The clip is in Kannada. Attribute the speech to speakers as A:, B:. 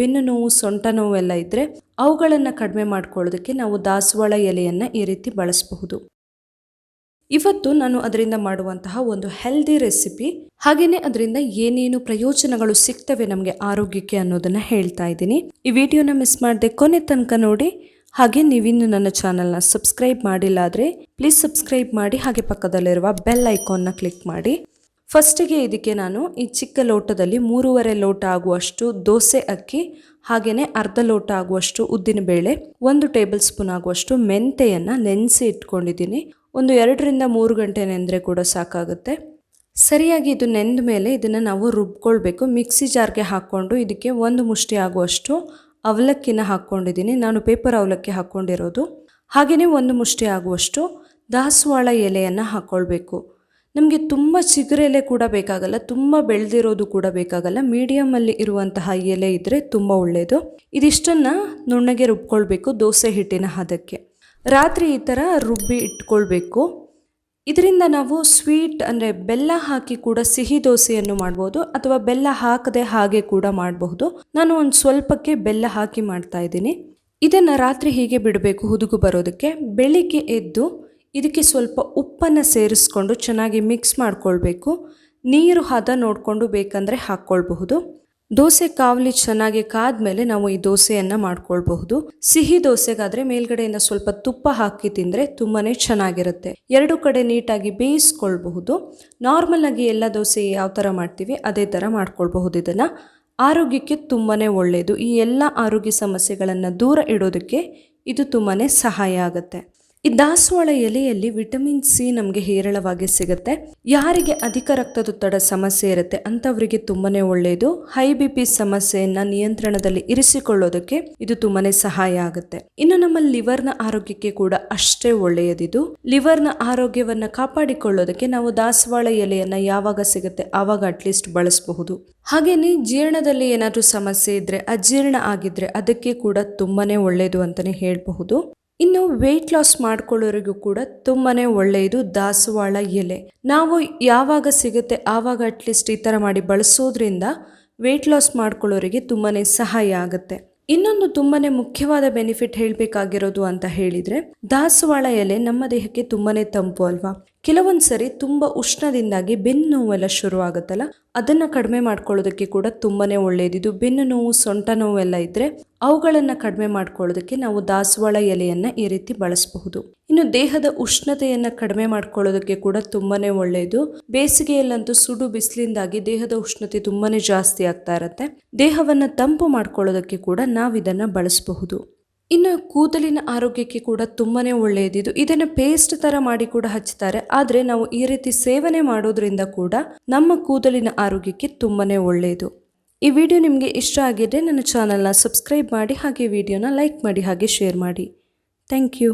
A: ಬೆನ್ನು ನೋವು, ಸೊಂಟ ನೋವು ಎಲ್ಲ ಇದ್ದರೆ ಅವುಗಳನ್ನು ಕಡಿಮೆ ಮಾಡ್ಕೊಳ್ಳೋದಕ್ಕೆ ನಾವು ದಾಸವಾಳ ಎಲೆಯನ್ನು ಈ ರೀತಿ ಬಳಸಬಹುದು. ಇವತ್ತು ನಾನು ಅದರಿಂದ ಮಾಡುವಂತಹ ಒಂದು ಹೆಲ್ದಿ ರೆಸಿಪಿ ಹಾಗೆಯೇ ಅದರಿಂದ ಏನೇನು ಪ್ರಯೋಜನಗಳು ಸಿಗ್ತವೆ ನಮಗೆ ಆರೋಗ್ಯಕ್ಕೆ ಅನ್ನೋದನ್ನು ಹೇಳ್ತಾ ಇದ್ದೀನಿ. ಈ ವಿಡಿಯೋನ ಮಿಸ್ ಮಾಡದೆ ಕೊನೆ ತನಕ ನೋಡಿ, ಹಾಗೆ ನೀವಿನ್ನು ನನ್ನ ಚಾನಲ್ನ ಸಬ್ಸ್ಕ್ರೈಬ್ ಮಾಡಿಲ್ಲ ಆದರೆ ಪ್ಲೀಸ್ ಸಬ್ಸ್ಕ್ರೈಬ್ ಮಾಡಿ, ಹಾಗೆ ಪಕ್ಕದಲ್ಲಿರುವ ಬೆಲ್ ಐಕಾನ್ನ ಕ್ಲಿಕ್ ಮಾಡಿ. ಫಸ್ಟಿಗೆ ಇದಕ್ಕೆ ನಾನು ಈ ಚಿಕ್ಕ ಲೋಟದಲ್ಲಿ ಮೂರುವರೆ ಲೋಟ ಆಗುವಷ್ಟು ದೋಸೆ ಅಕ್ಕಿ ಹಾಗೆಯೇ ಅರ್ಧ ಲೋಟ ಆಗುವಷ್ಟು ಉದ್ದಿನಬೇಳೆ ಒಂದು ಟೇಬಲ್ ಸ್ಪೂನ್ ಆಗುವಷ್ಟು ಮೆಂತೆಯನ್ನು ನೆನೆಸಿ ಇಟ್ಕೊಂಡಿದ್ದೀನಿ. ಒಂದು ಎರಡರಿಂದ ಮೂರು ಗಂಟೆ ನೆಂದರೆ ಕೂಡ ಸಾಕಾಗುತ್ತೆ. ಸರಿಯಾಗಿ ಇದು ನೆಂದ ಮೇಲೆ ಇದನ್ನು ನಾವು ರುಬ್ಕೊಳ್ಬೇಕು. ಮಿಕ್ಸಿ ಜಾರ್ಗೆ ಹಾಕ್ಕೊಂಡು ಇದಕ್ಕೆ ಒಂದು ಮುಷ್ಟಿ ಆಗುವಷ್ಟು ಅವಲಕ್ಕಿನ ಹಾಕ್ಕೊಂಡಿದ್ದೀನಿ. ನಾನು ಪೇಪರ್ ಅವಲಕ್ಕಿ ಹಾಕ್ಕೊಂಡಿರೋದು. ಹಾಗೆಯೇ ಒಂದು ಮುಷ್ಟಿ ಆಗುವಷ್ಟು ದಾಸವಾಳ ಎಲೆಯನ್ನು ಹಾಕ್ಕೊಳ್ಬೇಕು. ನಮಗೆ ತುಂಬ ಚಿಗುರೆಲೆ ಕೂಡ ಬೇಕಾಗಲ್ಲ, ತುಂಬ ಬೆಳೆದಿರೋದು ಕೂಡ ಬೇಕಾಗಲ್ಲ. ಮೀಡಿಯಮಲ್ಲಿ ಇರುವಂತಹ ಎಲೆ ಇದ್ದರೆ ತುಂಬ ಒಳ್ಳೆಯದು ಇದಿಷ್ಟನ್ನು ನುಣ್ಣಗೆ ರುಬ್ಕೊಳ್ಬೇಕು ದೋಸೆ ಹಿಟ್ಟಿನ ಹದಕ್ಕೆ. ರಾತ್ರಿ ಈ ಥರ ರುಬ್ಬಿ ಇಟ್ಕೊಳ್ಬೇಕು. ಇದರಿಂದ ನಾವು ಸ್ವೀಟ್ ಅಂದರೆ ಬೆಲ್ಲ ಹಾಕಿ ಕೂಡ ಸಿಹಿ ದೋಸೆಯನ್ನು ಮಾಡ್ಬೋದು ಅಥವಾ ಬೆಲ್ಲ ಹಾಕದೆ ಹಾಗೆ ಕೂಡ ಮಾಡಬಹುದು. ನಾನು ಒಂದು ಸ್ವಲ್ಪಕ್ಕೆ ಬೆಲ್ಲ ಹಾಕಿ ಮಾಡ್ತಾ ಇದ್ದೀನಿ. ಇದನ್ನು ರಾತ್ರಿ ಹೀಗೆ ಬಿಡಬೇಕು ಹುದುಗು ಬರೋದಕ್ಕೆ. ಬೆಳಿಗ್ಗೆ ಎದ್ದು ಇದಕ್ಕೆ ಸ್ವಲ್ಪ ಉಪ್ಪನ್ನು ಸೇರಿಸ್ಕೊಂಡು ಚೆನ್ನಾಗಿ ಮಿಕ್ಸ್ ಮಾಡ್ಕೊಳ್ಬೇಕು. ನೀರು ಹದ ನೋಡಿಕೊಂಡು ಬೇಕಂದರೆ ಹಾಕ್ಕೊಳ್ಬಹುದು. ದೋಸೆ ಕಾವಲಿ ಚೆನ್ನಾಗಿ ಕಾದ್ಮೇಲೆ ನಾವು ಈ ದೋಸೆಯನ್ನು ಮಾಡ್ಕೊಳ್ಬಹುದು. ಸಿಹಿ ದೋಸೆಗಾದ್ರೆ ಮೇಲ್ಗಡೆಯಿಂದ ಸ್ವಲ್ಪ ತುಪ್ಪ ಹಾಕಿ ತಿಂದರೆ ತುಂಬಾ ಚೆನ್ನಾಗಿರುತ್ತೆ. ಎರಡು ಕಡೆ ನೀಟಾಗಿ ಬೇಯಿಸ್ಕೊಳ್ಬಹುದು. ನಾರ್ಮಲ್ ಆಗಿ ಎಲ್ಲ ದೋಸೆ ಯಾವ ಥರ ಮಾಡ್ತೀವಿ ಅದೇ ಥರ ಮಾಡ್ಕೊಳ್ಬಹುದು ಇದನ್ನು. ಆರೋಗ್ಯಕ್ಕೆ ತುಂಬಾ ಒಳ್ಳೆಯದು ಈ ಎಲ್ಲ ಆರೋಗ್ಯ ಸಮಸ್ಯೆಗಳನ್ನು ದೂರ ಇಡೋದಕ್ಕೆ ಇದು ತುಂಬಾ ಸಹಾಯ ಆಗುತ್ತೆ. ಈ ದಾಸವಾಳ ಎಲೆಯಲ್ಲಿ ವಿಟಮಿನ್ ಸಿ ನಮಗೆ ಹೇರಳವಾಗಿ ಸಿಗುತ್ತೆ. ಯಾರಿಗೆ ಅಧಿಕ ರಕ್ತದೊತ್ತಡ ಸಮಸ್ಯೆ ಇರುತ್ತೆ ಅಂಥವರಿಗೆ ತುಂಬಾನೇ ಒಳ್ಳೆಯದು ಹೈ ಬಿ ಪಿ ಸಮಸ್ಯೆಯನ್ನು ನಿಯಂತ್ರಣದಲ್ಲಿ ಇರಿಸಿಕೊಳ್ಳೋದಕ್ಕೆ ಇದು ತುಂಬಾನೇ ಸಹಾಯ ಆಗುತ್ತೆ. ಇನ್ನು ನಮ್ಮ ಲಿವರ್ನ ಆರೋಗ್ಯಕ್ಕೆ ಕೂಡ ಅಷ್ಟೇ ಒಳ್ಳೆಯದಿದು. ಲಿವರ್ನ ಆರೋಗ್ಯವನ್ನ ಕಾಪಾಡಿಕೊಳ್ಳೋದಕ್ಕೆ ನಾವು ದಾಸವಾಳ ಎಲೆಯನ್ನು ಯಾವಾಗ ಸಿಗುತ್ತೆ ಆವಾಗ ಅಟ್ಲೀಸ್ಟ್ ಬಳಸಬಹುದು. ಹಾಗೇನೆ ಜೀರ್ಣದಲ್ಲಿ ಏನಾದರೂ ಸಮಸ್ಯೆ ಇದ್ರೆ, ಅಜೀರ್ಣ ಆಗಿದ್ರೆ ಅದಕ್ಕೆ ಕೂಡ ತುಂಬಾನೇ ಒಳ್ಳೆಯದು ಅಂತಾನೆ ಹೇಳಬಹುದು. ಇನ್ನು ವೆಯ್ಟ್ ಲಾಸ್ ಮಾಡ್ಕೊಳ್ಳೋರಿಗೂ ಕೂಡ ತುಂಬಾ ಒಳ್ಳೆಯದು, ದಾಸವಾಳ ಎಲೆ. ನಾವು ಯಾವಾಗ ಸಿಗುತ್ತೆ ಆವಾಗ ಅಟ್ಲೀಸ್ಟ್ ಈ ಥರ ಮಾಡಿ ಬಳಸೋದ್ರಿಂದ ವೆಯ್ಟ್ ಲಾಸ್ ಮಾಡ್ಕೊಳ್ಳೋರಿಗೆ ತುಂಬಾ ಸಹಾಯ ಆಗುತ್ತೆ. ಇನ್ನೊಂದು ತುಂಬಾ ಮುಖ್ಯವಾದ ಬೆನಿಫಿಟ್ ಹೇಳಬೇಕಾಗಿರೋದು ಅಂತ ಹೇಳಿದರೆ, ದಾಸವಾಳ ಎಲೆ ನಮ್ಮ ದೇಹಕ್ಕೆ ತುಂಬಾ ತಂಪು ಅಲ್ವಾ? ಕೆಲವೊಂದು ಸರಿ ತುಂಬ ಉಷ್ಣದಿಂದಾಗಿ ಬೆನ್ನು ನೋವೆಲ್ಲ ಶುರುವಾಗುತ್ತಲ್ಲ, ಅದನ್ನು ಕಡಿಮೆ ಮಾಡ್ಕೊಳ್ಳೋದಕ್ಕೆ ಕೂಡ ತುಂಬಾನೇ ಒಳ್ಳೆಯದಿದು ಬೆನ್ನು ನೋವು, ಸೊಂಟ ನೋವೆಲ್ಲ ಇದ್ದರೆ ಅವುಗಳನ್ನು ಕಡಿಮೆ ಮಾಡ್ಕೊಳ್ಳೋದಕ್ಕೆ ನಾವು ದಾಸವಾಳ ಎಲೆಯನ್ನು ಈ ರೀತಿ ಬಳಸಬಹುದು. ಇನ್ನು ದೇಹದ ಉಷ್ಣತೆಯನ್ನು ಕಡಿಮೆ ಮಾಡ್ಕೊಳ್ಳೋದಕ್ಕೆ ಕೂಡ ತುಂಬಾನೇ ಒಳ್ಳೆಯದು ಬೇಸಿಗೆಯಲ್ಲಂತೂ ಸುಡು ಬಿಸಿಲಿಂದಾಗಿ ದೇಹದ ಉಷ್ಣತೆ ತುಂಬಾನೇ ಜಾಸ್ತಿ ಆಗ್ತಾ ಇರುತ್ತೆ. ದೇಹವನ್ನ ತಂಪು ಮಾಡ್ಕೊಳ್ಳೋದಕ್ಕೆ ಕೂಡ ನಾವು ಇದನ್ನ ಬಳಸಬಹುದು. ಇನ್ನು ಕೂದಲಿನ ಆರೋಗ್ಯಕ್ಕೆ ಕೂಡ ತುಂಬಾ ಒಳ್ಳೆಯದಿದು. ಇದನ್ನು ಪೇಸ್ಟ್ ಥರ ಮಾಡಿ ಕೂಡ ಹಚ್ತಾರೆ. ಆದರೆ ನಾವು ಈ ರೀತಿ ಸೇವನೆ ಮಾಡೋದ್ರಿಂದ ಕೂಡ ನಮ್ಮ ಕೂದಲಿನ ಆರೋಗ್ಯಕ್ಕೆ ತುಂಬಾ ಒಳ್ಳೆಯದು. ಈ ವಿಡಿಯೋ ನಿಮಗೆ ಇಷ್ಟ ಆಗಿದ್ದರೆ ನನ್ನ ಚಾನಲ್ನ ಸಬ್ಸ್ಕ್ರೈಬ್ ಮಾಡಿ, ಹಾಗೆ ವಿಡಿಯೋನ ಲೈಕ್ ಮಾಡಿ, ಹಾಗೆ ಶೇರ್ ಮಾಡಿ. Thank you